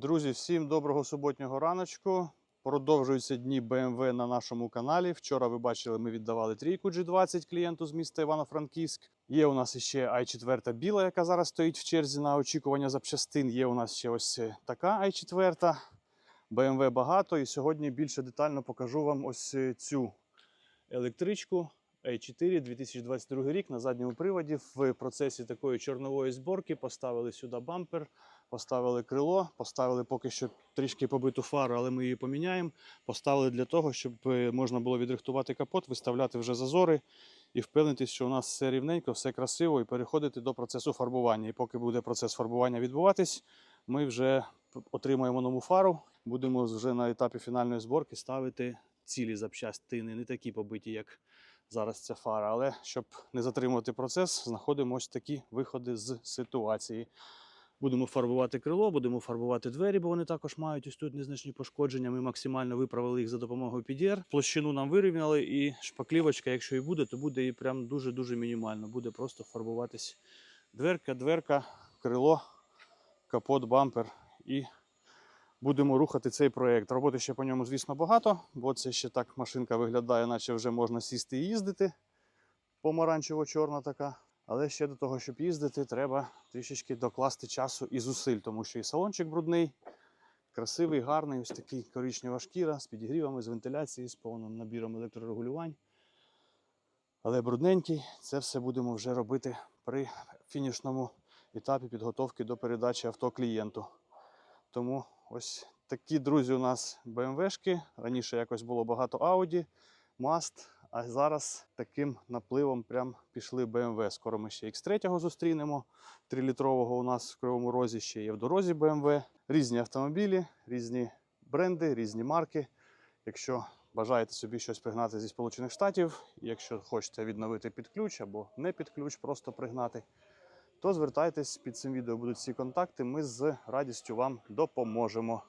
Друзі, всім доброго суботнього раночку. Продовжуються дні BMW на нашому каналі. Вчора ви бачили, ми віддавали трійку G20 клієнту з міста Івано-Франківськ. Є у нас ще i4 біла, яка зараз стоїть в черзі на очікування запчастин. Є у нас ще ось е, така i4. BMW багато. І сьогодні більше детально покажу вам ось е, цю електричку i4 2022 рік на задньому приводі. В процесі такої чорнової зборки поставили сюди бампер, поставили крило, поставили поки що трішки побиту фару, але ми її поміняємо. Поставили для того, щоб е, можна було відрихтувати капот, виставляти вже зазори і впевнитись, що у нас все рівненько, все красиво, і переходити до процесу фарбування. І поки буде процес фарбування відбуватись, ми вже отримаємо нову фару. Будемо вже на етапі фінальної зборки ставити цілі запчастини, не такі побиті, як зараз ця фара. Але щоб не затримувати процес, знаходимо ось такі виходи з ситуації. Будемо фарбувати крило, будемо фарбувати двері, бо вони також мають ось тут незначні пошкодження. Ми максимально виправили їх за допомогою PDR. Площину нам вирівняли, і шпаклівочка, якщо і буде, то буде і прям дуже-дуже мінімально. Буде просто фарбуватись дверка, дверка, крило, капот, бампер і будемо рухати цей проєкт. Роботи ще по ньому, звісно, багато, бо це ще так машинка виглядає, наче вже можна сісти і їздити. Помаранчево-чорна така. Але ще до того, щоб їздити, треба трішечки докласти часу і зусиль, тому що і салончик брудний, красивий, гарний, ось такий коричнева шкіра з підігрівами, з вентиляцією, з повним набіром електрорегулювань. Але брудненький, це все будемо вже робити при фінішному етапі підготовки до передачі авто клієнту. Тому ось такі друзі у нас BMW-шки. Раніше якось було багато Audi, Mast, а зараз таким напливом прям пішли BMW. Скоро ми ще X3 зустрінемо. 3-літрового у нас в Кривому Розі ще є в дорозі BMW. Різні автомобілі, різні бренди, різні марки. Якщо бажаєте собі щось пригнати зі Сполучених Штатів, якщо хочете відновити під ключ або не під ключ, просто пригнати, то звертайтесь під цим відео будуть всі контакти. Ми з радістю вам допоможемо.